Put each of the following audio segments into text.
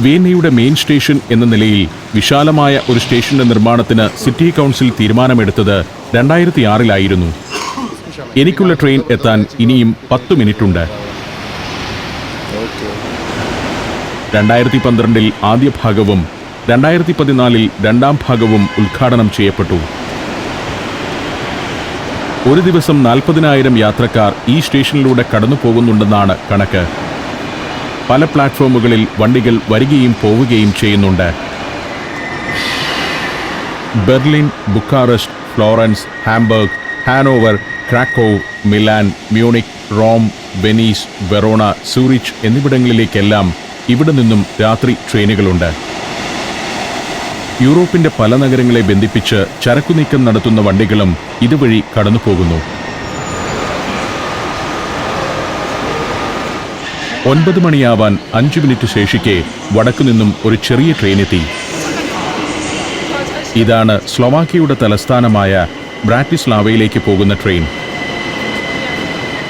വിയന്നയുടെ main station എന്ന നിലയിൽ വിശാലമായ ഒരു സ്റ്റേഷന്റെ നിർമ്മാണത്തിന് സിറ്റി കൗൺസിൽ തീരുമാനമെടുത്തത് രണ്ടായിരത്തി ആറിലായിരുന്നു എനിക്കുള്ള ട്രെയിൻ എത്താൻ ഇനിയും പത്ത് മിനിറ്റുണ്ട്. രണ്ടായിരത്തി പന്ത്രണ്ടിൽ ആദ്യ ഭാഗവും രണ്ടായിരത്തി പതിനാലിൽ രണ്ടാം ഭാഗവും ഉദ്ഘാടനം ചെയ്യപ്പെട്ടു. ഒരു ദിവസം നാൽപ്പതിനായിരം യാത്രക്കാർ ഈ സ്റ്റേഷനിലൂടെ കടന്നു പോകുന്നുണ്ടെന്നാണ് കണക്ക്. പല പ്ലാറ്റ്ഫോമുകളിൽ വണ്ടികൾ വരികയും പോവുകയും ചെയ്യുന്നുണ്ട്. Berlin Bucharest Florence Hamburg Hanover Krakow Milan Munich Rome Venice Verona Zurich എന്നിവിടങ്ങളിലേക്കെല്ലാം ഇവിടെ നിന്നും രാത്രി ട്രെയിനുകളുണ്ട്. യൂറോപ്പിന്റെ പല നഗരങ്ങളെ ബന്ധിപ്പിച്ച് ചരക്കുനീക്കം നടത്തുന്ന വണ്ടികളും ഇതുവഴി കടന്നുപോകുന്നു. ഒൻപത് മണിയാവാൻ അഞ്ചു മിനിറ്റ് ശേഷിക്കെ വടക്കു നിന്നും ഒരു ചെറിയ ട്രെയിൻ എത്തി ഇതാണ് സ്ലൊവാക്കിയയുടെ തലസ്ഥാനമായ ബ്രാറ്റിസ്ലാവയിലേക്ക് പോകുന്ന ട്രെയിൻ.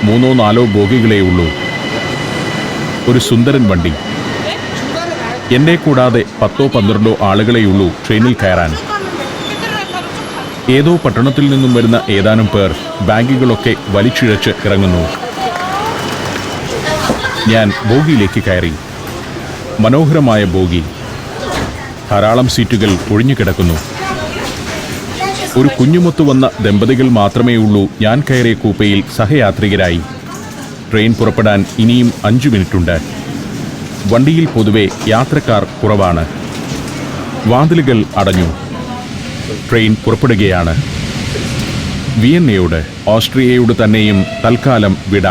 മൂന്നോ നാലോ ബോഗികളേ ഉള്ളൂ. ഒരു സുന്ദരൻ വണ്ടി. എന്നെ കൂടാതെ പത്തോ പന്ത്രണ്ടോ ആളുകളെയുള്ളൂ ട്രെയിനിൽ കയറാൻ. ഏതോ പട്ടണത്തിൽ നിന്നും വരുന്ന ഏതാനും പേർ ബാഗുകളൊക്കെ വലിച്ചിഴച്ച് ഇറങ്ങുന്നു. ഞാൻ ബോഗിയിലേക്ക് കയറി. മനോഹരമായ ബോഗി. ധാരാളം സീറ്റുകൾ ഒഴിഞ്ഞു കിടക്കുന്നു. ഒരു കുഞ്ഞുമൊത്തു വന്ന ദമ്പതികൾ മാത്രമേ ഉള്ളൂ ഞാൻ കയറിയ കൂപ്പയിൽ സഹയാത്രികരായി. ട്രെയിൻ പുറപ്പെടാൻ ഇനിയും അഞ്ചു മിനിറ്റുണ്ട്. വണ്ടിയിൽ പൊതുവെ യാത്രക്കാർ കുറവാണ്. വാതിലുകൾ അടഞ്ഞു. ട്രെയിൻ പുറപ്പെടുകയാണ്. വിയന്നയോട് ഓസ്ട്രിയയോട് തന്നെയും തൽക്കാലം വിട.